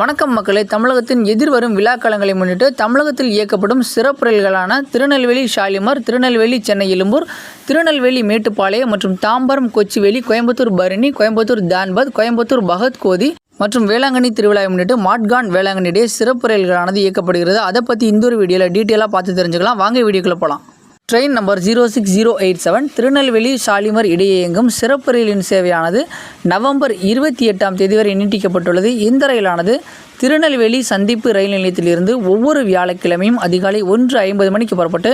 வணக்கம் மக்களே. தமிழகத்தின் எதிர்வரும் விழாக்காலங்களை முன்னிட்டு தமிழகத்தில் இயக்கப்படும் சிறப்பு ரயில்களான திருநெல்வேலி ஷாலிமர் திருநெல்வேலி சென்னை எழும்பூர் திருநெல்வேலி மேட்டுப்பாளையம் மற்றும் தாம்பரம் கொச்சிவேலி கோயம்புத்தூர் பரணி கோயம்புத்தூர் தான்பத் கோயம்புத்தூர் பகத்கோதி மற்றும் வேளாங்கண்ணி திருவிழாவை முன்னிட்டு மாட்கான் வேளாங்கண்ணி டே சிறப்பு ரயில்களானது இயக்கப்படுகிறது. அதை பற்றி இந்த ஒரு வீடியோவில் டீட்டெயிலாக பார்த்து தெரிஞ்சுக்கலாம். வாங்க வீடியோக்குள்ளே போகலாம் train number zero six zero eight seven Tirunelveli Shalimar இடையே இயங்கும் சிறப்பு ரயிலின் சேவையானது நவம்பர் இருபத்தி எட்டாம் தேதி வரை நீட்டிக்கப்பட்டுள்ளது. இந்த ரயிலானது திருநெல்வேலி சந்திப்பு ரயில் நிலையத்திலிருந்து ஒவ்வொரு வியாழக்கிழமையும் அதிகாலை ஒன்று ஐம்பது மணிக்கு புறப்பட்டு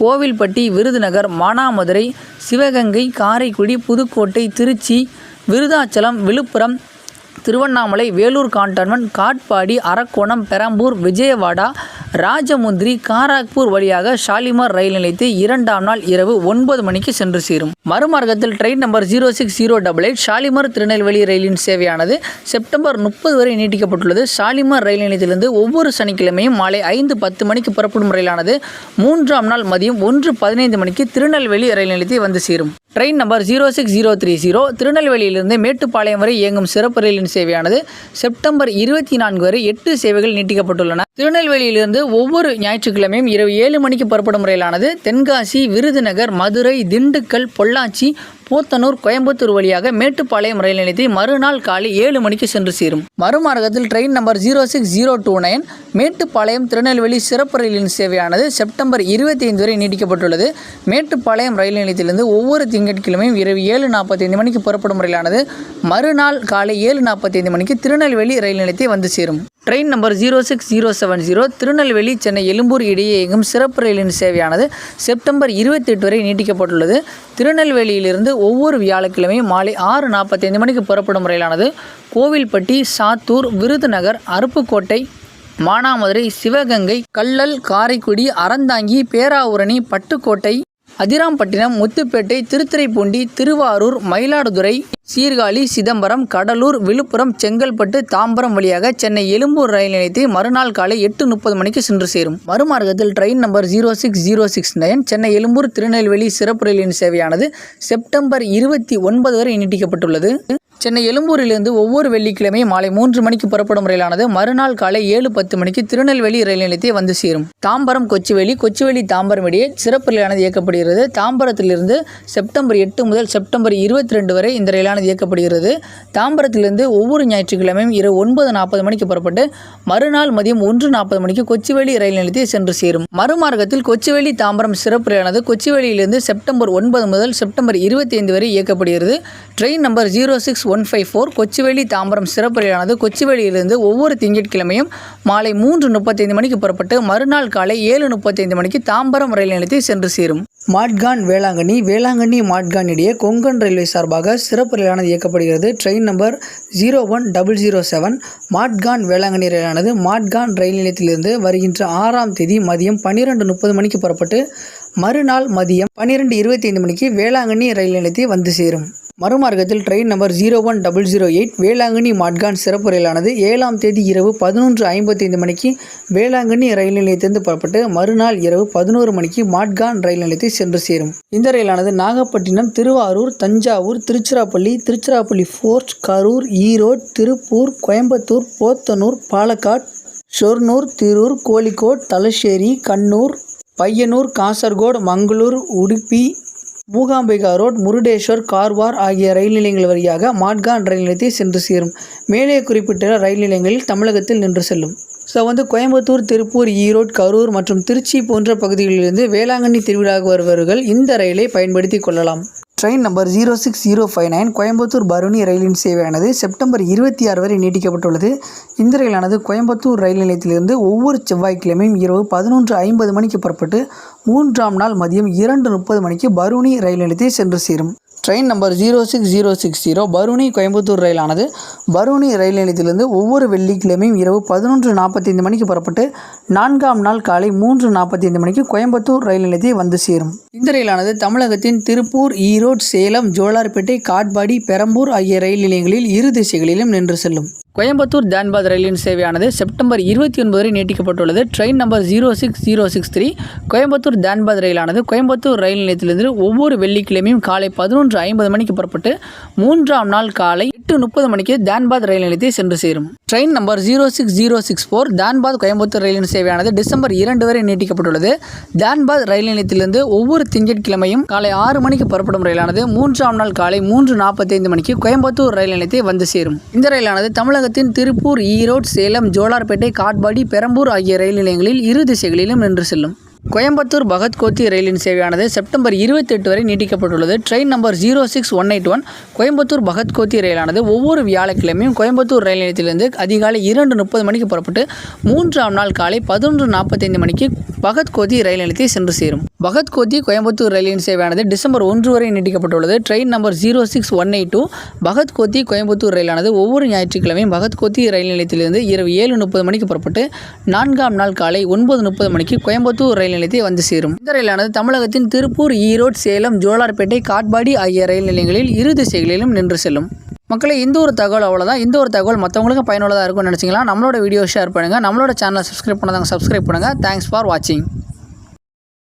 கோவில்பட்டி விருதுநகர் மானாமதுரை சிவகங்கை காரைக்குடி புதுக்கோட்டை திருச்சி விருதாச்சலம் விழுப்புரம் திருவண்ணாமலை வேலூர் கான்டோன்மெண்ட் காட்பாடி அரக்கோணம் பெரம்பூர் விஜயவாடா ராஜமுந்திரி காராக்பூர் வழியாக ஷாலிமார் ரயில் நிலையத்தை இரண்டாம் நாள் இரவு ஒன்பது மணிக்கு சென்று சேரும். மறுமார்க்கத்தில் train number zero six zero double eight Shalimar Tirunelveli ரயிலின் சேவையானது செப்டம்பர் முப்பது வரை நீட்டிக்கப்பட்டுள்ளது. ஷாலிமர் ரயில் நிலையத்திலிருந்து ஒவ்வொரு சனிக்கிழமையும் மாலை ஐந்து பத்து மணிக்கு புறப்படும் ரயிலானது மூன்றாம் நாள் மதியம் ஒன்று பதினைந்து மணிக்கு திருநெல்வேலி ரயில் நிலையத்தை வந்து சேரும். Train number zero six zero three zero திருநெல்வேலியிலிருந்து Mettupalayam வரை இயங்கும் சிறப்பு ரயிலின் சேவையானது செப்டம்பர் இருபத்தி நான்கு வரை எட்டு சேவைகள் நீட்டிக்கப்பட்டுள்ளன. திருநெல்வேலியிலிருந்து ஒவ்வொரு ஞாயிற்றுக்கிழமையும் இரவு ஏழு மணிக்கு புறப்படும் ரயிலானது தென்காசி விருதுநகர் மதுரை திண்டுக்கல் பொள்ள பொள்ளாச்சி போத்தனூர் கோயம்புத்தூர் வழியாக மேட்டுப்பாளையம் ரயில் நிலையத்தை மறுநாள் காலை ஏழு மணிக்கு சென்று சேரும். மறுமார்க்கத்தில் train number zero six zero two nine Mettupalayam Tirunelveli சிறப்பு ரயிலின் சேவையானது செப்டம்பர் இருபத்தி ஐந்து வரை நீட்டிக்கப்பட்டுள்ளது. மேட்டுப்பாளையம் ரயில் நிலையத்திலிருந்து ஒவ்வொரு திங்கட்கிழமையும் இரவு ஏழு நாற்பத்தைந்து மணிக்கு புறப்படும் ரயிலானது மறுநாள் காலை ஏழு நாற்பத்தைந்து மணிக்கு திருநெல்வேலி ரயில் நிலையத்தை வந்து சேரும். Train number zero six zero seven zero Tirunelveli Chennai Egmore இடையே இயங்கும் சிறப்பு ரயிலின் சேவையானது செப்டம்பர் இருபத்தி எட்டு வரை நீட்டிக்கப்பட்டுள்ளது. திருநெல்வேலியிலிருந்து ஒவ்வொரு வியாழக்கிழமையும் மாலை ஆறு நாற்பத்தைந்து மணிக்கு புறப்படும் ரயிலானது கோவில்பட்டி சாத்தூர் விருதுநகர் அருப்புக்கோட்டை மானாமதுரை சிவகங்கை கள்ளல் காரைக்குடி அறந்தாங்கி பேராவூரணி பட்டுக்கோட்டை அதிராம்பட்டினம் முத்துப்பேட்டை திருத்துறைப்பூண்டி திருவாரூர் மயிலாடுதுறை சீர்காழி சிதம்பரம் கடலூர் விழுப்புரம் செங்கல்பட்டு தாம்பரம் வழியாக சென்னை எழும்பூர் ரயில் நிலையத்தை மறுநாள் காலை எட்டு முப்பது மணிக்கு சென்று சேரும். மறுமார்க்கத்தில் train number zero six zero six nine Chennai Egmore Tirunelveli சிறப்பு ரயிலின் சேவையானது செப்டம்பர் இருபத்தி ஒன்பது வரை நீட்டிக்கப்பட்டுள்ளது. சென்னை எழும்பூரிலிருந்து ஒவ்வொரு வெள்ளிக்கிழமையும் மாலை மூன்று மணிக்கு புறப்படும் ரயிலானது மறுநாள் காலை ஏழு பத்து மணிக்கு திருநெல்வேலி ரயில் நிலையத்தை வந்து சேரும். தாம்பரம் கொச்சுவேலி கொச்சுவேலி தாம்பரம் இடையே சிறப்பு ரயிலானது இயக்கப்படுகிறது. தாம்பரத்திலிருந்து செப்டம்பர் எட்டு முதல் செப்டம்பர் இருபத்தி ரெண்டு வரை இந்த ரயிலானது இயக்கப்படுகிறது. தாம்பரத்திலிருந்து ஒவ்வொரு ஞாயிற்றுக்கிழமையும் இரவு ஒன்பது நாற்பது மணிக்கு புறப்பட்டு மறுநாள் மதியம் ஒன்று நாற்பது மணிக்கு கொச்சிவேலி ரயில் நிலையத்தை சென்று சேரும். மறுமார்க்கத்தில் கொச்சுவேலி தாம்பரம் சிறப்பு ரயிலானது கொச்சுவேலியிலிருந்து செப்டம்பர் ஒன்பது முதல் செப்டம்பர் இருபத்தி ஐந்து வரை இயக்கப்படுகிறது. Train number zero six one five four Kochuveli Tambaram சிறப்பு ரயிலானது கொச்சிவேலியிலிருந்து ஒவ்வொரு திங்கட்கிழமையும் மாலை மூன்று முப்பத்தைந்து மணிக்கு புறப்பட்டு மறுநாள் காலை ஏழு முப்பத்தைந்து மணிக்கு தாம்பரம் ரயில் நிலையத்தை சென்று சேரும். மாட்கான் வேளாங்கண்ணி வேளாங்கண்ணி மாட்கான் இடையே கொங்கன் ரயில்வே சார்பாக சிறப்பு ரயிலானது இயக்கப்படுகிறது. Train number zero one double zero seven Madgaon Velankanni ரயிலானது Madgaon ரயில் நிலையத்திலிருந்து வருகின்ற ஆறாம் தேதி மதியம் பன்னிரெண்டு முப்பது மணிக்கு புறப்பட்டு மறுநாள் மதியம் பன்னிரெண்டு இருபத்தி ஐந்து மணிக்கு வேளாங்கண்ணி ரயில் நிலையத்தை வந்து சேரும். மறுமார்க்கத்தில் train number zero one double zero eight Velankanni Madgaon சிறப்பு ரயிலானது ஏழாம் தேதி இரவு பதினொன்று ஐம்பத்தைந்து மணிக்கு வேளாங்கண்ணி ரயில் நிலையத்திலிருந்து புறப்பட்டு மறுநாள் இரவு பதினோரு மணிக்கு மாட்கான் ரயில் நிலையத்தை சென்று சேரும். இந்த ரயிலானது நாகப்பட்டினம் திருவாரூர் தஞ்சாவூர் திருச்சிராப்பள்ளி திருச்சிராப்பள்ளி ஃபோர்ட் கரூர் ஈரோடு திருப்பூர் கோயம்புத்தூர் போத்தனூர் பாலக்காட் ஷொர்ணூர் திருர் கோழிக்கோட் தலശ്ശேரி கண்ணூர் பையனூர் காசர்கோடு மங்களூர் உடுப்பி மூகாம்பிகா ரோட் முருடேஸ்வர் கார்வார் ஆகிய ரயில் நிலையங்கள் வழியாக மாட்கான் ரயில் நிலையத்தை சென்று சேரும். மேலே குறிப்பிட்ட ரயில் நிலையங்களில் தமிழகத்தில் நின்று செல்லும். ஸோ வந்து கோயம்புத்தூர் திருப்பூர் ஈரோடு கரூர் மற்றும் திருச்சி போன்ற பகுதிகளிலிருந்து வேளாங்கண்ணி திருவிழாவுக்கு வருபவர்கள் இந்த ரயிலை பயன்படுத்தி கொள்ளலாம். Train number zero six zero five nine Coimbatore Barauni ரயிலின் சேவையானது செப்டம்பர் இருபத்தி ஆறு வரை நீட்டிக்கப்பட்டுள்ளது. இந்த ரயிலானது கோயம்புத்தூர் ரயில் நிலையத்திலிருந்து ஒவ்வொரு செவ்வாய்க்கிழமையும் இரவு பதினொன்று ஐம்பது மணிக்கு புறப்பட்டு மூன்றாம் நாள் மதியம் இரண்டு முப்பது மணிக்கு பருணி ரயில் நிலையத்தை சென்று சேரும். Train number zero six zero six zero Barauni Coimbatore ரயிலானது Barauni ரயில் நிலையத்திலிருந்து ஒவ்வொரு வெள்ளிக்கிழமையும் இரவு பதினொன்று நாற்பத்தைந்து மணிக்கு புறப்பட்டு நான்காம் நாள் காலை மூன்று நாற்பத்தைந்து மணிக்கு கோயம்புத்தூர் ரயில் நிலையத்தை வந்து சேரும். இந்த ரயிலானது தமிழகத்தின் திருப்பூர் ஈரோடு சேலம் ஜோலார்பேட்டை காட்பாடி பெரம்பூர் ஆகிய ரயில் நிலையங்களில் இரு திசைகளிலும் நின்று செல்லும். கோயம்புத்தூர் தான்பாத் ரயிலின் சேவையானது செப்டம்பர் இருபத்தி ஒன்பது வரை நீட்டிக்கப்பட்டுள்ளது. Train number zero six zero six three. Coimbatore Dhanbad ரயிலானது Coimbatore ரயில் நிலையத்திலிருந்து ஒவ்வொரு வெள்ளிக்கிழமையும் காலை பதினொன்று ஐம்பது மணிக்கு புறப்பட்டு மூன்றாம் நாள் காலை எட்டு முப்பது மணிக்கு தான்பாத் ரயில் நிலையத்தை சென்று சேரும். Train number zero six zero six four Dhanbad Coimbatore ரயிலின் சேவையானது டிசம்பர் இரண்டு வரை நீட்டிக்கப்பட்டுள்ளது. தான்பாத் ரயில் நிலையத்திலிருந்து ஒவ்வொரு திங்கட்கிழமையும் காலை ஆறு மணிக்கு புறப்படும் ரயிலானது மூன்றாம் நாள் காலை மூன்று நாற்பத்தைந்து மணிக்கு கோயம்புத்தூர் ரயில் நிலையத்தை வந்து சேரும். இந்த ரயிலானது தமிழகத்தின் திருப்பூர் ஈரோடு சேலம் ஜோலார்பேட்டை காட்பாடி பெரம்பூர் ஆகிய ரயில் நிலையங்களில் இரு திசைகளிலும் நின்று செல்லும். கோயம்புத்தூர் பகத்கோத்தி ரயிலின் சேவையானது செப்டம்பர் இருபத்தெட்டு வரை நீட்டிக்கப்பட்டுள்ளது. Train number zero six one eight one. Coimbatore Bhagat Kothi ரயிலானது ஒவ்வொரு வியாழக்கிழமையும் கோயம்புத்தூர் ரயில் நிலையத்திலிருந்து அதிகாலை இரண்டு முப்பது மணிக்கு புறப்பட்டு மூன்றாம் நாள் காலை பதினொன்று நாற்பத்தைந்து மணிக்கு பகத்கோத்தி ரயில் நிலையத்தை சென்று சேரும். பகத்கோத்தி கோயம்புத்தூர் ரயிலின் சேவையானது டிசம்பர் ஒன்று வரை நீட்டிக்கப்பட்டுள்ளது. Train number zero six one eight two. Bhagat Kothi Coimbatore ரயிலானது ஒவ்வொரு ஞாயிற்றுக்கிழமையும் பகத்கோத்தி ரயில் நிலையத்திலிருந்து இரவு ஏழு முப்பது மணிக்கு புறப்பட்டு நான்காம் நாள் காலை ஒன்பது முப்பது மணிக்கு கோயம்புத்தூர் ரயில் ரயில் நிலையத்தை வந்து சேரும். இந்த ரயிலானது தமிழகத்தின் திருப்பூர் ஈரோடு சேலம் ஜோலார்பேட்டை காட்பாடி ஆகிய ரயில் நிலையங்களில் இரு திசைகளிலும் நின்று செல்லும். மக்களை இந்த ஒரு தகவல் அவ்வளோதான் இந்த ஒரு தகவல் மற்றவங்களுக்கும் பயனுள்ளதாக இருக்கும்னு நினச்சிங்களா? நம்மளோட வீடியோ ஷேர் பண்ணுங்கள் நம்மளோட சேனலை சப்ஸ்கிரைப் பண்ணாதாங்க சப்ஸ்கிரைப் பண்ணுங்கள் தேங்க்ஸ் ஃபார் வாட்சிங்